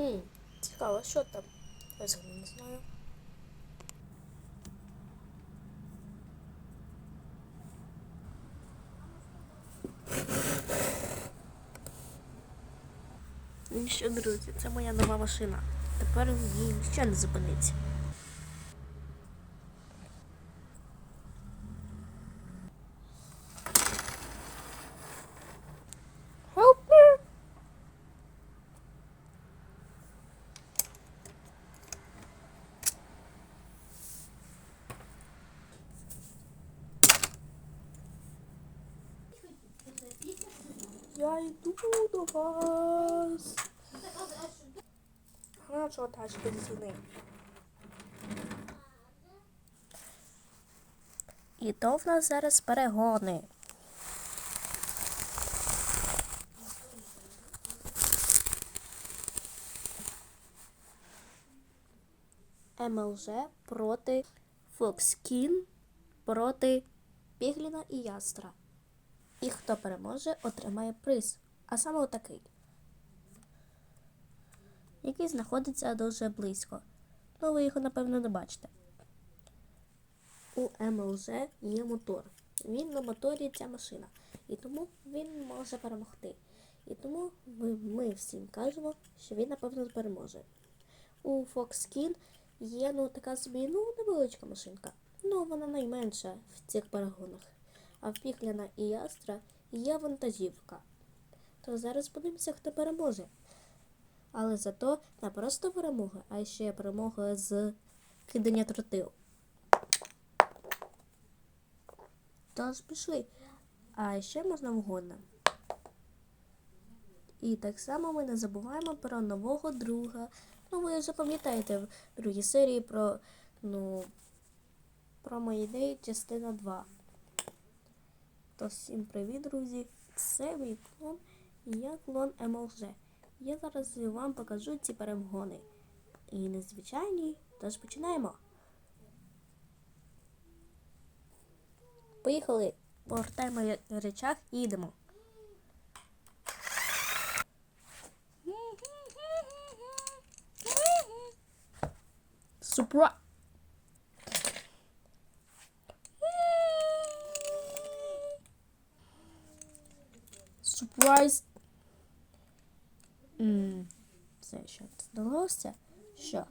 Хм, цікаво, що там? Я взагалі не знаю. Ну що, друзі, це моя нова машина. Тепер її ніщо не зупиниться. Я йду до вас. А що та ж бензини? І то в нас зараз перегони. МЛЖ проти Фокскін проти Пігліна і Ястра. І хто переможе, отримає приз. А саме отакий. Який знаходиться дуже близько. Ну, ви його, напевно, не бачите. У МЛЖ є мотор. Він на моторі ця машина. І тому він може перемогти. І тому ми, ми всім кажемо, що він, напевно, переможе. У Foxkin є ну така собі ну невеличка машинка. Ну, вона найменша в цих перегонах. А в Піхляна і Ястра є вантажівка. То зараз подивимося, хто переможе. Але зато не просто перемога, а ще перемога з кидання тротил. Тож пішли. А ще можна вгодно. І так само ми не забуваємо про нового друга. Ну, ви вже пам'ятаєте в другій серії про, ну, про мої ідеї, частина 2. То всім привіт, друзі! Це мій клон і я клон МЛЖ. Я зараз вам покажу ці перегони. І незвичайні, тож починаємо. Поїхали, повертаємо речах і їдемо. Супра. Surprise. М, Це що здалося? Що?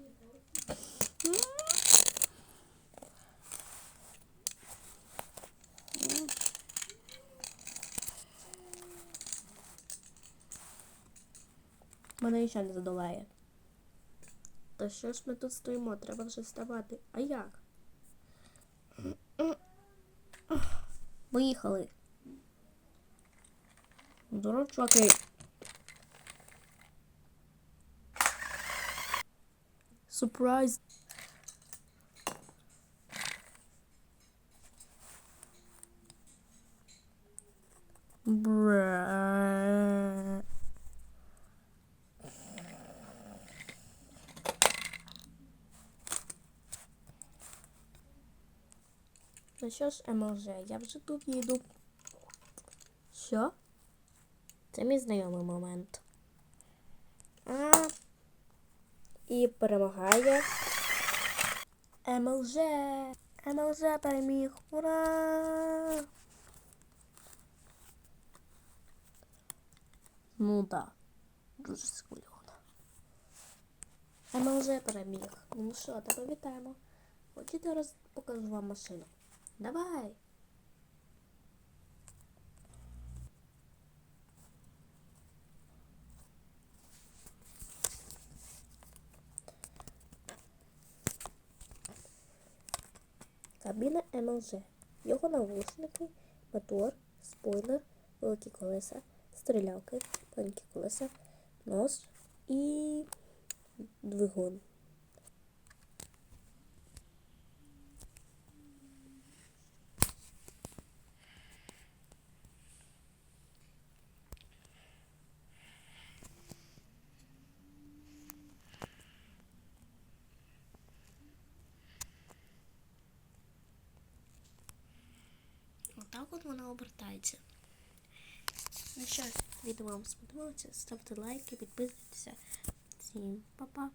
Мене нічого не задолає. Та що ж ми тут стоїмо? Треба вже вставати. А як? Поїхали. Здорово, чуваки. Surprise. Бра. Ну що ж, МЛЖ, я вже тут їду. Що? Це мій знайомий момент. А, і перемагає. МЛЖ. МЛЖ переміг. Ура! Ну да. Дуже схвильована. МЛЖ переміг. Ну що, тебе вітаємо. Хочете раз покажу вам машину? Давай. Кабіна МЛЖ. Його навушники, мотор, спойлер, великі колеса, стрілялки, маленькі колеса, нос і двигун. Вона обертається. Ну що, відео вам сподобалося? Ставте лайки, підписуйтеся. Всім па-па!